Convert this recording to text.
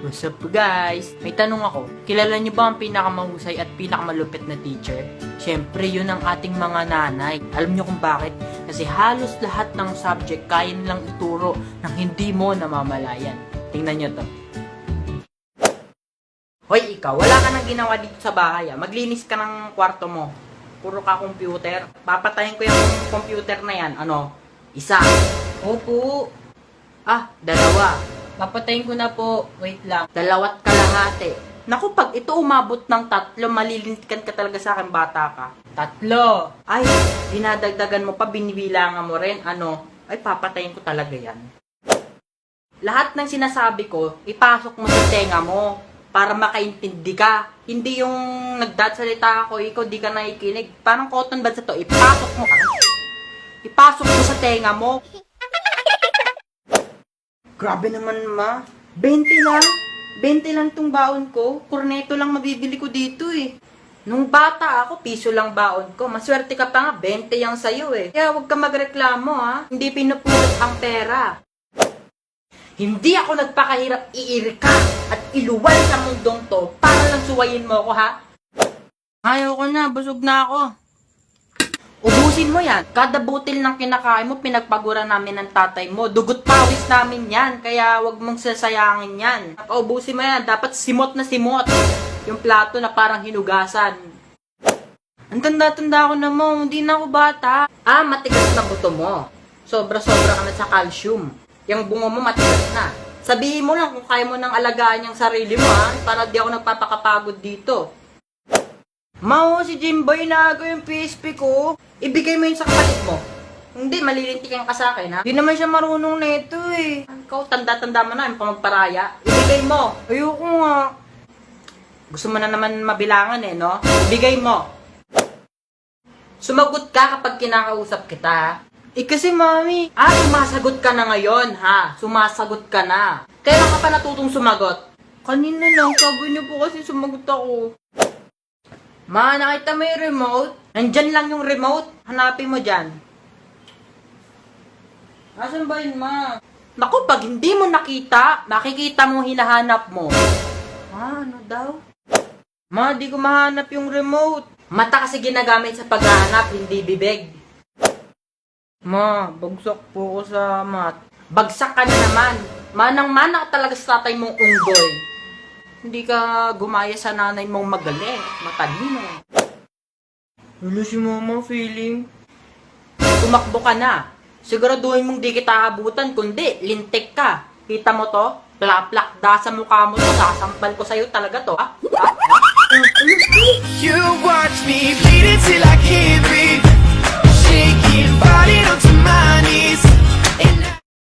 What's up guys? May tanong ako, kilala niyo ba ang pinakamahusay at pinakamalupit na teacher? Siyempre, yun ang ating mga nanay. Alam niyo kung bakit? Kasi halos lahat ng subject kaya nilang ituro nang hindi mo namamalayan. Tingnan niyo to. Hoy, ikaw, wala ka nang ginawa dito sa bahay ah. Maglinis ka ng kwarto mo. Puro ka computer. Papatayin ko yung computer na yan. Ano? Isa. Opo. Ah, dalawa. Papatayin ko na po. Wait lang. Dalawat kalahati. Naku, pag ito umabot ng tatlo, malilintikan ka talaga sa akin, bata ka. Tatlo. Ay, dinadagdagan mo pa, binibilangan mo rin. Ano? Ay, papatayin ko talaga yan. Lahat ng sinasabi ko, ipasok mo sa tenga mo para makaintindi ka. Hindi yung nagdadsalita ako, ikaw di ka nakikinig. Parang cotton bud sa to, ipasok mo. Ipasok mo sa tenga mo. Grabe naman ma. 20 lang. 20 lang tong baon ko. Korneto lang mabibili ko dito eh. Nung bata ako, piso lang baon ko. Maswerte ka pa nga, 20 yung sayo eh. Kaya huwag ka magreklamo ha. Hindi pinupulot ang pera. Hindi ako nagpakahirap iiri ka at iluwal sa mundong to para lang suwayin mo ako ha. Ayaw ko na, busog na ako. Ubusin mo yan. Kada butil ng kinakain mo, pinagpagura namin ng tatay mo. Dugot pawis namin yan. Kaya wag mong sasayangin yan. Paubusin mo yan. Dapat simot na simot. Yung plato na parang hinugasan. Ang tanda-tanda ko na mo. Hindi na ako bata. Ah, matigas na buto mo. Sobra-sobra ka na sa calcium. Yung bungo mo matigas na. Sabihin mo lang kung kaya mo nang alagaan yung sarili mo ha. Para di ako nagpapakapagod dito. Mao, si Jimboy na yung PSP ko. Ibigay mo yun sa kapatid mo. Hindi, malilintikan ka sa akin, ha? Di naman siya marunong nito, eh. Ikaw, tanda-tanda mo na, yung pamagparaya. Ibigay mo. Ayoko nga. Gusto mo na naman mabilangan, eh, no? Ibigay mo. Sumagot ka kapag kinakausap kita, ha? Eh, kasi, mami. Ah, sumasagot ka na ngayon, ha? Sumasagot ka na. Kailan ka pa natutong sumagot? Kanina lang, sabi niyo po kasi sumagot ako. Ma, nakita mo yung remote? Nandyan lang yung remote. Hanapin mo dyan. Asan ba yun, ma? Naku, pag hindi mo nakita, makikita mo hinahanap mo. Ma, ano daw? Ma, di ko mahanap yung remote. Mata kasi ginagamit sa paghahanap, hindi bibig. Ma, bagsak po ko sa mat. Bagsak ka na naman. Manang-mana talaga sa tatay mong unggoy. Hindi ka gumaya sa nanay mong magaling, matalino. Ano si mama feeling? Tumakbo ka na. Siguraduhin mong di kita abutan, kundi lintik ka. Kita mo to? Plaplak da sa mukha mo to. Sasampal ko sa'yo talaga to. Ha? Ha? Ha? You watch me